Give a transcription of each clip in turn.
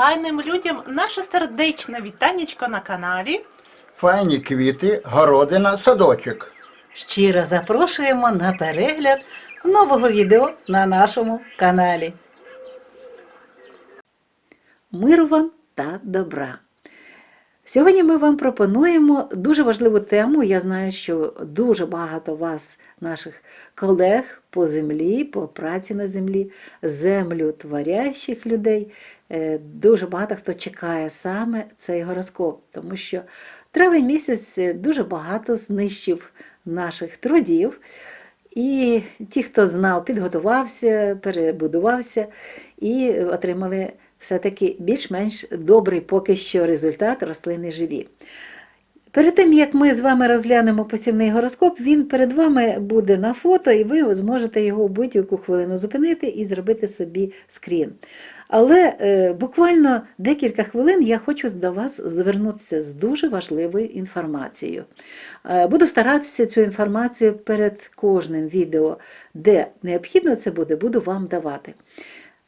файним людям наше сердечне вітанечко на каналі. Файні квіти, городина, садочок. Щиро запрошуємо на перегляд нового відео на нашому каналі. Миру вам та добра! Сьогодні ми вам пропонуємо дуже важливу тему. Я знаю, що дуже багато вас, наших колег по землі, по праці на землі, землю творящих людей. е, Дуже багато хто чекає саме цей гороскоп, тому що травень місяць е, дуже багато знищив наших трудів. І ті, хто знав, підготувався, перебудувався і отримали все-таки більш-менш добрий поки що результат рослини живі. Перед тим, як ми з вами розглянемо посівний гороскоп, він перед вами буде на фото, і ви зможете його в будь-яку хвилину зупинити і зробити собі скрін. Але е, буквально декілька хвилин я хочу до вас звернутися з дуже важливою інформацією. Е, Буду старатися цю інформацію перед кожним відео, де необхідно це буде, буду вам давати.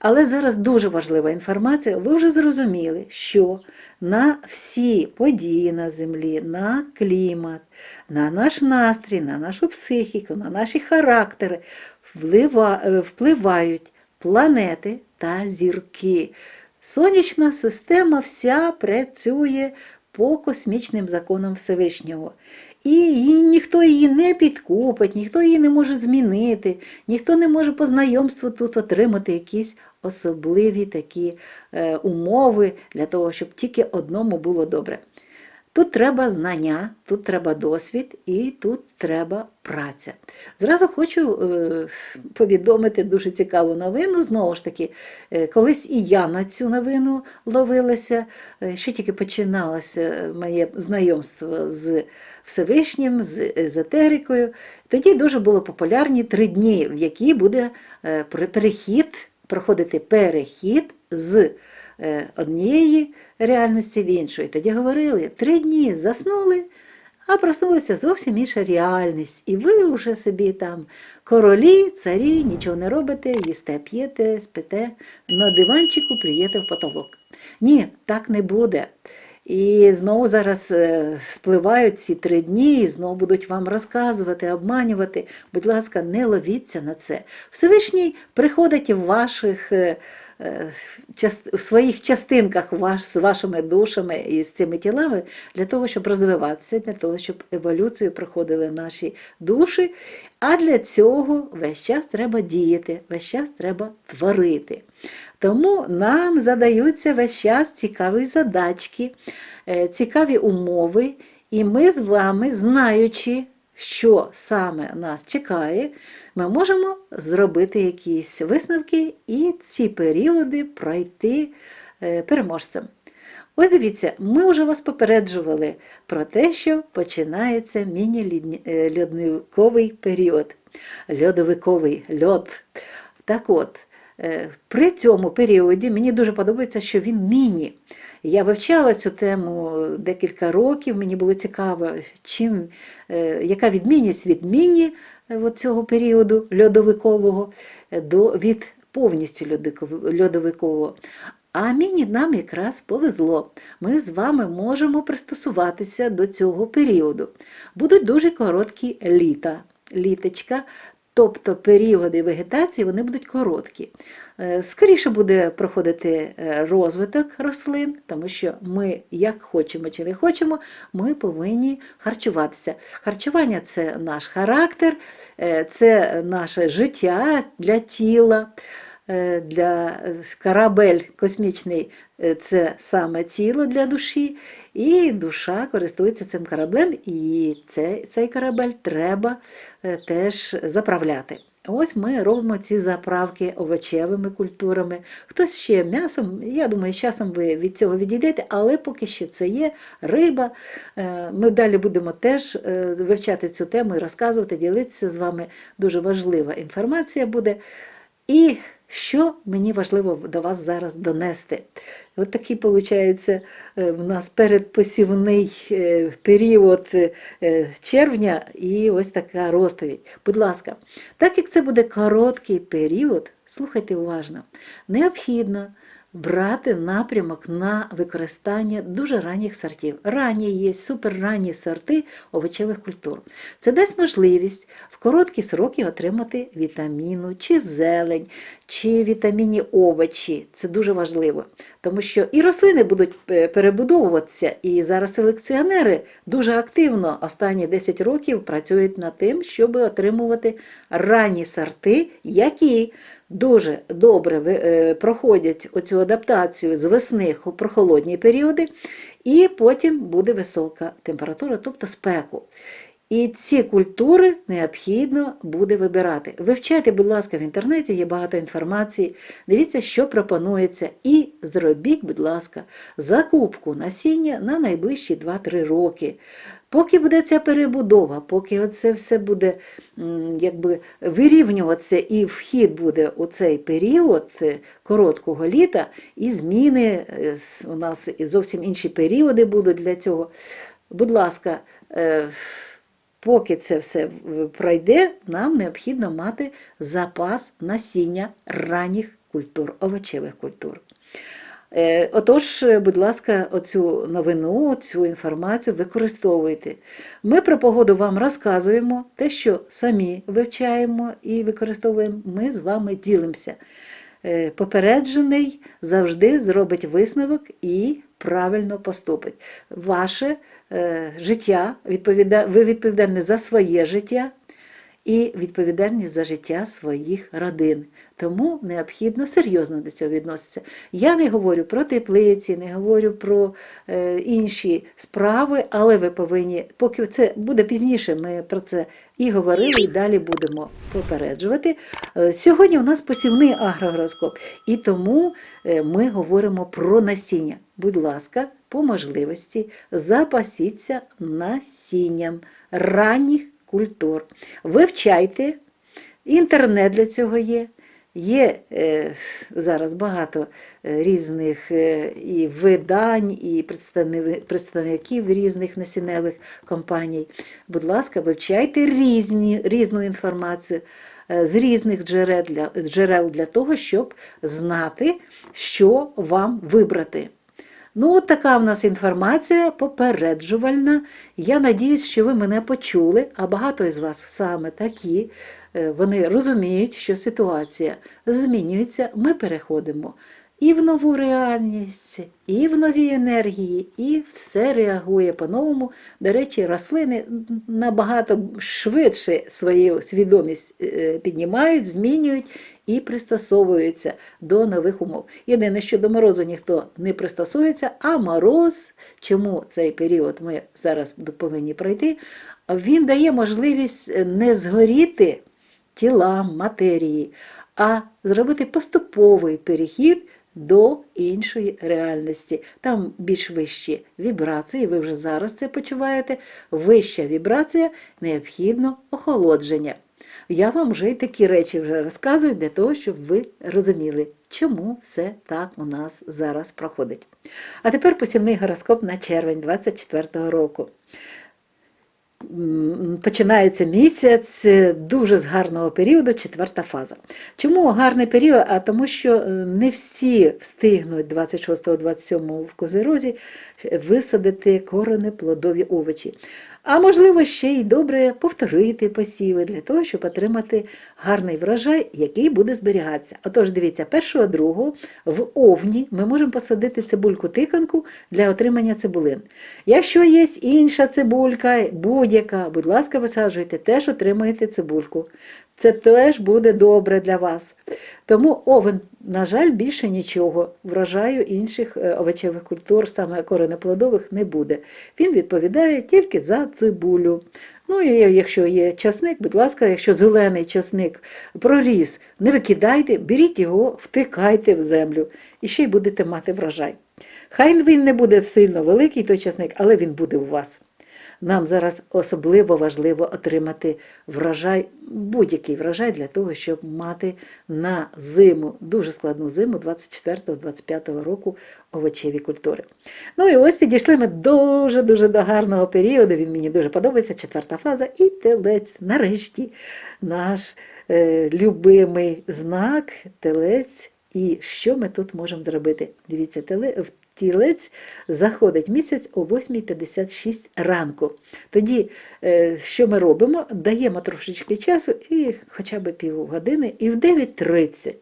Але зараз дуже важлива інформація. Ви вже зрозуміли, що на всі події на землі, на клімат, на наш настрій, на нашу психіку, на наші характери е, впливають планети та зірки. Сонячна система вся працює по космічним законам Всевишнього. І ніхто її не підкупить, ніхто її не може змінити, ніхто не може по знайомству тут отримати якісь особливі такі е, умови для того, щоб тільки одному було добре. Тут треба знання, тут треба досвід і тут треба праця. Зразу хочу е, повідомити дуже цікаву новину. Знову ж таки, е, колись і я на цю новину ловилася, ще тільки починалося моє знайомство з Всевишнім, з езотерикою. Тоді дуже було популярні три дні, в які буде перехід, проходити перехід з е, однієї реальності в іншу. І тоді говорили, три дні заснули, а проснулася зовсім інша реальність. І ви вже собі там королі, царі, нічого не робите, їсте, п'єте, спите, на диванчику плюєте в потолок. Ні, так не буде. І знову зараз е, спливають ці три дні, і знову будуть вам розказувати, обманювати. Будь ласка, не ловіться на це. Всевишній приходить в ваших. е, е, в своїх частинках з вашими душами і з цими тілами для того, щоб розвиватися, для того, щоб еволюцію проходили наші душі. А для цього весь час треба діяти, весь час треба творити. Тому нам задаються весь час цікаві задачки, е, цікаві умови, і ми з вами, знаючи, що саме нас чекає, ми можемо зробити якісь висновки і ці періоди пройти е, переможцем. Ось дивіться, ми вже вас попереджували про те, що починається міні-льодниковий період. Льодовиковий льод. Так от, е, при цьому періоді мені дуже подобається, що він міні. Я вивчала цю тему декілька років, мені було цікаво, чим, е, яка відмінність від міні е, цього періоду льодовикового е, до від повністю льодовикового. А міні нам якраз повезло. Ми з вами можемо пристосуватися до цього періоду. Будуть дуже короткі літа, літочка, тобто періоди вегетації вони будуть короткі. Е, Скоріше буде проходити е, розвиток рослин, тому що ми, як хочемо чи не хочемо, ми повинні харчуватися. Харчування це наш характер, е, це наше життя для тіла. Е, Для е, корабель космічний е, це саме тіло для душі, і душа користується цим кораблем, і цей, цей корабель треба теж заправляти. Ось ми робимо ці заправки овочевими культурами, хтось ще м'ясом. Я думаю, з часом ви від цього відійдете, але поки що це є риба. Ми далі будемо теж вивчати цю тему і розказувати, ділитися з вами. Дуже важлива інформація буде. І що мені важливо до вас зараз донести? От такий, виходить, в нас передпосівний е, період е, червня і ось така розповідь. Будь ласка, так як це буде короткий період, слухайте уважно, необхідно брати напрямок на використання дуже ранніх сортів. Ранні є суперранні сорти овочевих культур. Це дасть можливість в короткі сроки отримати вітаміну, чи зелень, чи вітамінні овочі. Це дуже важливо, тому що і рослини будуть е, перебудовуватися, і зараз селекціонери дуже активно останні 10 років працюють над тим, щоб отримувати ранні сорти, які дуже добре е, проходять оцю адаптацію з весни у прохолодні періоди, і потім буде висока температура, тобто спеку. І ці культури необхідно буде вибирати. Вивчайте, будь ласка, в інтернеті є багато інформації. Дивіться, що пропонується, і зробіть, будь ласка, закупку насіння на найближчі 2-3 роки. Поки буде ця перебудова, поки це все буде якби вирівнюватися і вхід буде у цей період е, короткого літа, і зміни е, у нас зовсім інші періоди будуть для цього. Будь ласка, е, поки це все пройде, нам необхідно мати запас насіння ранніх культур, овочевих культур. Е, Отож, е, будь ласка, оцю новину, цю інформацію використовуйте. Ми про погоду вам розказуємо, те, що самі вивчаємо і використовуємо, ми з вами ділимося. Е, Попереджений завжди зробить висновок і правильно поступить. Ваше життя, ви відповідальні за своє життя і відповідальні за життя своїх родин. Тому необхідно серйозно до цього відноситися. Я не говорю про теплиці, не говорю про е, інші справи, але ви повинні, поки це буде пізніше, ми про це і говорили, і далі будемо попереджувати. Е, Сьогодні у нас посівний агрогороскоп, і тому е, ми говоримо про насіння. Будь ласка, по можливості запасіться насінням ранніх культур. Вивчайте, інтернет для цього є. Є е, зараз багато е, різних е, і видань, і представни- представників різних насінневих компаній. Будь ласка, вивчайте різні, різну інформацію з різних джерел для, джерел для того, щоб знати, що вам вибрати. Ну, от така в нас інформація попереджувальна. Я надіюсь, що ви мене почули, а багато із вас саме такі. Е, Вони розуміють, що ситуація змінюється, ми переходимо і в нову реальність, і в нові енергії, і все реагує по-новому. До речі, рослини набагато швидше свою свідомість е, піднімають, змінюють і пристосовуються до нових умов. Єдине, що до морозу ніхто не пристосується, а мороз, чому цей період ми зараз повинні пройти, він дає можливість не згоріти тілам, матерії, а зробити поступовий перехід до іншої реальності. Там більш вищі вібрації, ви вже зараз це почуваєте. Вища вібрація необхідно охолодження. Я вам вже й такі речі вже розказую для того, щоб ви розуміли, чому все так у нас зараз проходить. А тепер посівний гороскоп на червень 24 року. Починається місяць е, дуже з гарного періоду, четверта фаза. Чому гарний період? А тому, що е, не всі встигнуть 26-27 в Козирозі висадити корени плодові овочі. А можливо, ще й добре повторити посіви для того, щоб отримати гарний врожай, який буде зберігатися. Отож, дивіться, першого другого в овні ми можемо посадити цибульку-тиканку для отримання цибулин. Якщо є інша цибулька, будь-яка, будь ласка, висаджуйте, теж отримаєте цибульку. Це теж буде добре для вас. Тому овен, на жаль, більше нічого. Врожаю інших е, овочевих культур, саме коренеплодових, не буде. Він відповідає тільки за цибулю. Ну і якщо є часник, будь ласка, якщо зелений часник проріс, не викидайте, беріть його, втикайте в землю і ще й будете мати врожай. Хай він не буде сильно великий, той часник, але він буде у вас. Нам зараз особливо важливо отримати врожай, будь-який врожай для того, щоб мати на зиму, дуже складну зиму 24-25 року овочеві культури. Ну і ось підійшли ми дуже-дуже до гарного періоду. Він мені дуже подобається, четверта фаза, і телець. Нарешті наш е, любимий знак, телець І що ми тут можемо зробити? Дивіться, теле- в тілець заходить місяць о 8.56 ранку. Тоді, е, що ми робимо? Даємо трошечки часу і хоча б півгодини, і в 9.30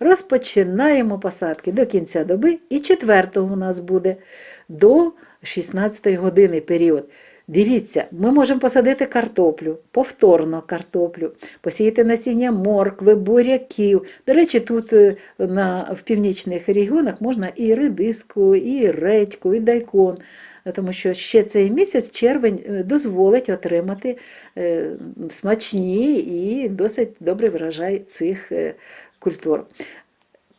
розпочинаємо посадки до кінця доби, і четвертого у нас буде до 16 години період. Дивіться, ми можемо посадити картоплю, повторно картоплю, посіяти насіння моркви, буряків. До речі, тут е, на, в північних регіонах можна і редиску, і редьку, і дайкон. Е, Тому що ще цей місяць червень е, дозволить отримати смачні і досить добрий врожай цих культур.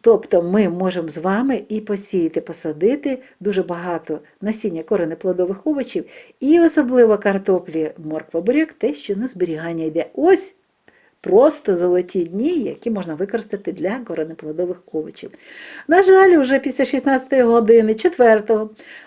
Тобто ми можемо з вами і посіяти, посадити дуже багато насіння коренеплодових овочів, і особливо картоплі, морква, буряк, те, що на зберігання йде. Ось просто золоті дні, які можна використати для коренеплодових овочів. На жаль, вже після 16 години, 4,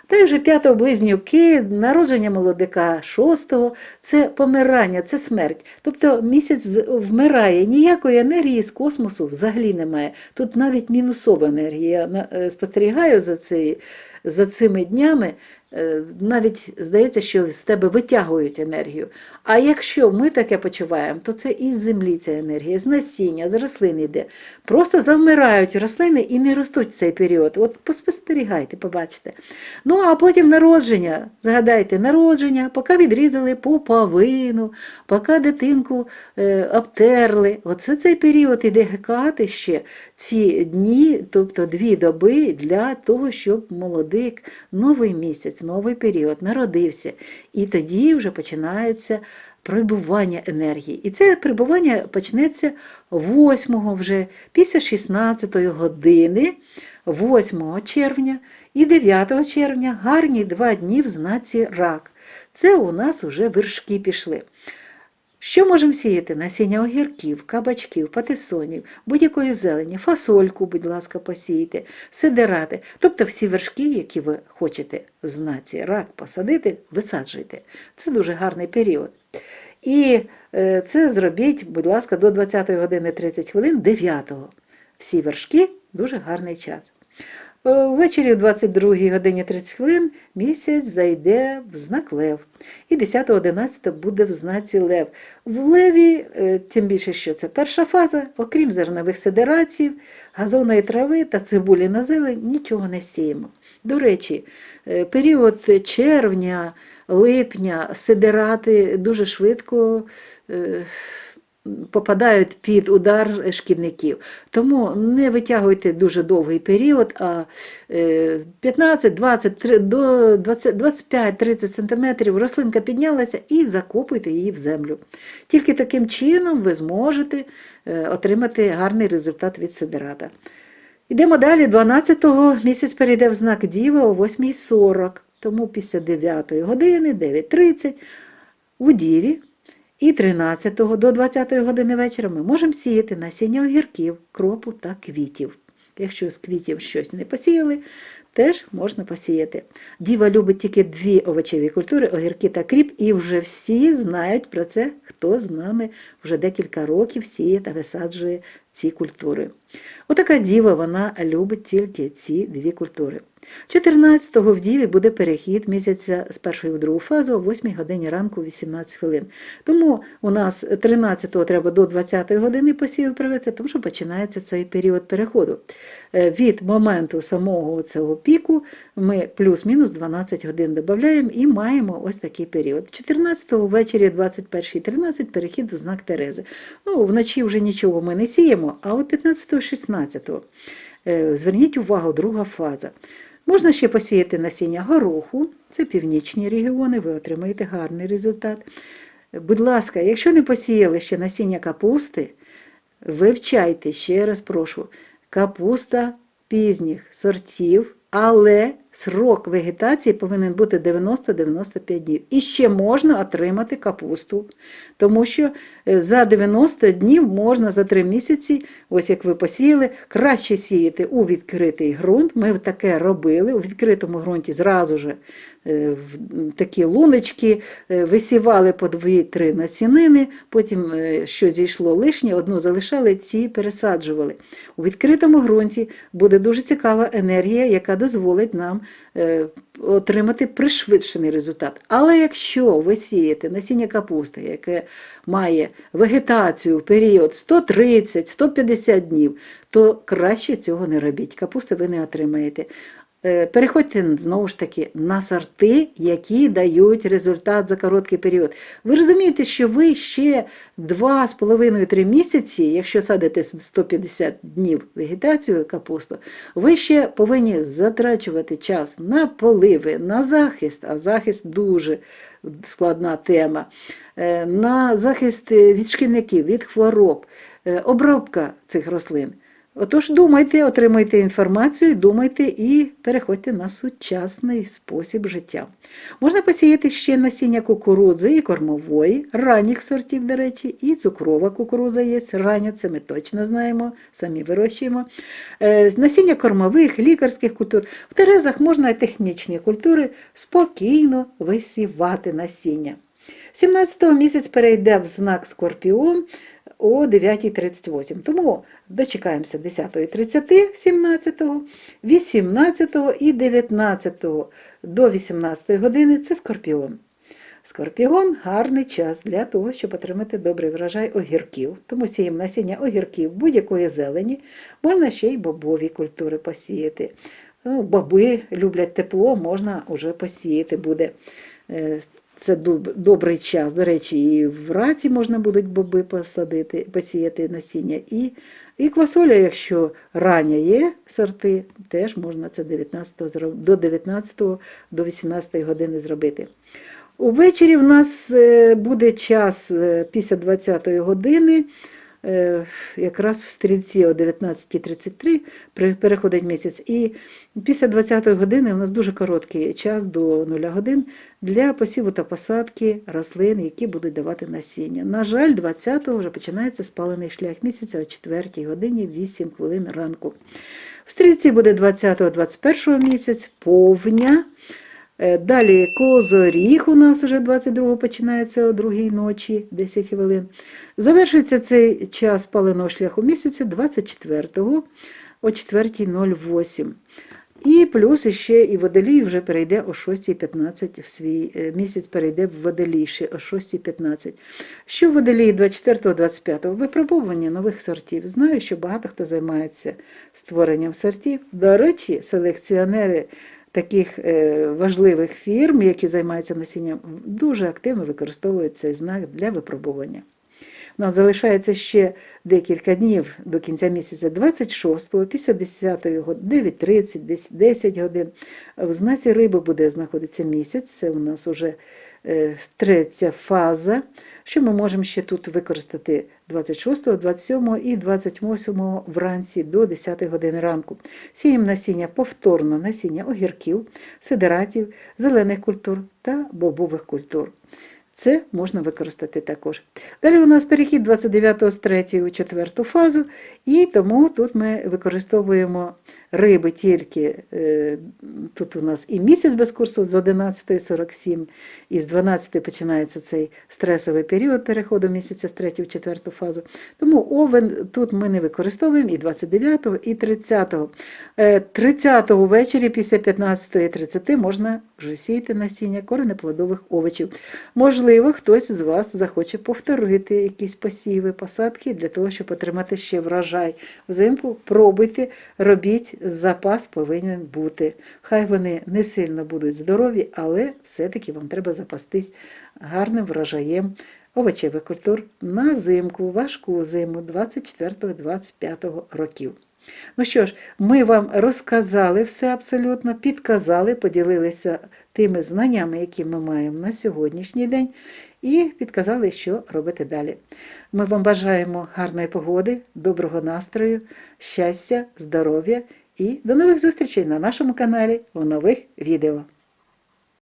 та й вже 5 близнюки, народження молодика 6, це помирання, це смерть. Тобто місяць вмирає, ніякої енергії з космосу взагалі немає. Тут навіть мінусова енергія. Я е, спостерігаю за, цей, за цими днями. Е, Навіть здається, що з тебе витягують енергію. А якщо ми таке почуваємо, то це із землі ця енергія, з насіння, з рослин йде. Просто завмирають рослини і не ростуть в цей період. От поспостерігайте, побачите. Ну а потім народження. Згадайте, народження, поки відрізали пуповину, поки дитинку е, обтерли. Оце цей період іде гекати ще ці дні, тобто дві доби для того, щоб молодик, новий місяць, новий період народився. І тоді вже починається прибування енергії. І це прибування почнеться 8 вже після 16 години, 8 червня і 9 червня гарні два дні в знаці рак. Це у нас вже вершки пішли. Що можемо сіяти? Насіння огірків, кабачків, патисонів, будь-якої зелені, фасольку, будь ласка, посійте, сидирати. Тобто всі вершки, які ви хочете в знаці рак посадити, висаджуйте. Це дуже гарний період. І е, це зробіть, будь ласка, до 20 години 30 хвилин 9 Всі вершки дуже гарний час. Е, Ввечері о 22 годині 30 хвилин місяць зайде в знак Лев. І 10-11 буде в знаці Лев. В Леві, е, тим більше, що це перша фаза, окрім зернових сидерацій, газонної трави та цибулі на зелень, нічого не сіємо. До речі, е, період червня, липня сидерати дуже швидко попадають під удар шкідників. Тому не витягуйте дуже довгий період, а е, 15, 20, три- до 20 25-30 см рослинка піднялася і закопуйте її в землю. Тільки таким чином ви зможете е, отримати гарний результат від сидерата. Йдемо далі. 12-го місяць перейде в знак Діва о 8.40, тому після 9 години, 9.30 у Діві і 13 до 20 години вечора ми можемо сіяти насіння огірків, кропу та квітів. Якщо з квітів щось не посіяли, теж можна посіяти. Діва любить тільки дві овочеві культури огірки та кріп, і вже всі знають про це, хто з нами вже декілька років сіє та висаджує ці культури. Отака діва вона любить тільки ці дві культури. 14-го в Діві буде перехід місяця з першої в другу фазу о 8 годині ранку 18 хвилин. Тому у нас 13-го треба до 20-ї години посівів провести, тому що починається цей період переходу. Е, Від моменту самого цього піку ми плюс-мінус 12 годин додаємо і маємо ось такий період. 14-го ввечері 21.13 перехід в знак Терези. Ну, вночі вже нічого ми не сіємо, а от 15-16 е, зверніть увагу, друга фаза. Можна ще посіяти насіння гороху, це північні регіони, ви отримаєте гарний результат. Будь ласка, якщо не посіяли ще насіння капусти, вивчайте, ще раз прошу, капуста пізніх сортів, але срок вегетації повинен бути 90-95 днів. І ще можна отримати капусту, тому що е, за 90 днів можна за 3 місяці, ось як ви посіяли, краще сіяти у відкритий ґрунт. Ми таке робили у відкритому ґрунті зразу же е, такі луночки, е, висівали по 2-3 насінини, потім що зійшло лишнє, одну залишали, ці пересаджували. У відкритому ґрунті буде дуже цікава енергія, яка дозволить нам отримати пришвидшений результат. Але якщо ви сієте насіння капусти, яке має вегетацію в період 130-150 днів, то краще цього не робіть. Капусти ви не отримаєте. Е, Переходьте знову ж таки на сорти, які дають результат за короткий період. Ви розумієте, що ви ще 2,5-3 місяці, якщо садите 150 днів вегетацію капусту, ви ще повинні затрачувати час на поливи, на захист, а захист дуже складна тема, е, на захист е, від шкідників, від хвороб, обробка цих рослин. Отож, думайте, отримуйте інформацію, думайте і переходьте на сучасний спосіб життя. Можна посіяти ще насіння кукурудзи і кормової, ранніх сортів, до речі, і цукрова кукурудза є рання, це ми точно знаємо, самі вирощуємо. Е, Насіння кормових, лікарських культур. В терезах можна і технічні культури спокійно висівати насіння. 17 го місяць перейде в знак Скорпіон о 9.38. Тому дочекаємося 10.30, 17, 18 і 19 до 18 години це Скорпіон. Скорпіон гарний час для того, щоб отримати добрий врожай огірків. Тому сіємо насіння огірків будь-якої зелені, можна ще й бобові культури посіяти. Ну, Боби люблять тепло, можна вже посіяти буде. Це добрий час. До речі, і в раці можна будуть боби посадити, посіяти насіння. І, і квасоля, якщо рання є сорти, теж можна це 19 зроб- до 19 до 18 години зробити. Увечері в нас е, буде час е, після 20 години, якраз в стрільці о 19.33 переходить місяць. І після 20-ї години у нас дуже короткий час до 0 годин для посіву та посадки рослин, які будуть давати насіння. На жаль, 20-го вже починається спалений шлях місяця о 4 годині 8 хвилин ранку. В стрільці буде 20-21 місяць, повня. Е, Далі козоріг у нас вже 22 починається о другій ночі, 10 хвилин. Завершується цей час паленого шляху місяця 24-го о 4.08. І плюс ще і водолій вже перейде о 6.15 в свій е, місяць перейде в водолій ще о 6.15. Що в водолії 24-25? Випробовування нових сортів. Знаю, що багато хто займається створенням сортів. До речі, селекціонери таких е, важливих фірм, які займаються насінням, дуже активно використовують цей знак для випробування. У нас залишається ще декілька днів до кінця місяця 26-го, після 10-ї години, 9.30, 10 годин. В знаці риби буде знаходитися місяць, це у нас вже е, третя фаза, що ми можемо ще тут використати 26, 27 і 28 вранці до 10 години ранку. Сіємо насіння повторно насіння огірків, сидератів, зелених культур та бобових культур. Це можна використати також. Далі у нас перехід 29 з 3 у 4 фазу, і тому тут ми використовуємо риби тільки, е, тут у нас і місяць без курсу з 11.47, і з 12 починається цей стресовий період переходу місяця з 3 в 4 фазу. Тому овен тут ми не використовуємо і 29-го, і 30-го. Е, 30-го ввечері після 15.30 можна вже сіяти насіння коренеплодових овочів. Можливо, хтось з вас захоче повторити якісь посіви, посадки для того, щоб отримати ще врожай. Взимку пробуйте, робіть, запас повинен бути. Хай вони не сильно будуть здорові, але все-таки вам треба запастись гарним врожаєм овочевих культур на зимку, важку зиму 24-25 років. Ну що ж, ми вам розказали все абсолютно, підказали, поділилися тими знаннями, які ми маємо на сьогоднішній день, і підказали, що робити далі. Ми вам бажаємо гарної погоди, доброго настрою, щастя, здоров'я І до нових зустрічей на нашому каналі у нових відео.